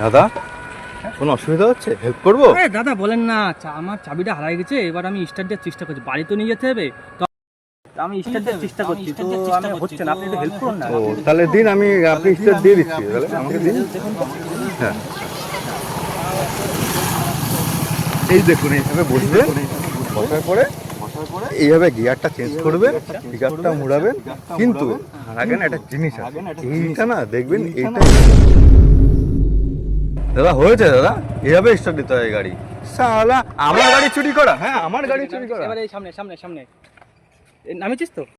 দাদা? কোনো অসুবিধা হচ্ছে? হেল্প করব? আরে দাদা বলেন না। চা- আমার চাবিটা হারাই গেছে এবার আমি স্টার্ট দেওয়ার চেষ্টা করছি। বাড়ি তো নিয়ে যেতে হবে। তো আমি স্টার্ট দেওয়ার চেষ্টা করছি। তো আমি হচ্ছে না আপনি একটু হেল্প করুন না। ও তাহলে দিন আমি আপনি স্টার দিয়ে দিচ্ছি তাহলে আমাকে দিন। হ্যাঁ। এই দেখুন এইভাবে বসবে। বসার পরে এইভাবে গিয়ারটা চেঞ্জ করবেন গিয়ারটা মুড়াবেন। কিন্তু তার আগে না একটা জিনিস আছে। এইটা না দেখবেন এইটা দাদা, হয়েছে দাদা? এভাবে স্টার্ট দিতে হয় গাড়ি। সালা আমার গাড়ি চুরি করা। হ্যাঁ আমার গাড়ি চুরি করা। এবারে সামনে সামনে সামনে। নামেছিস তো?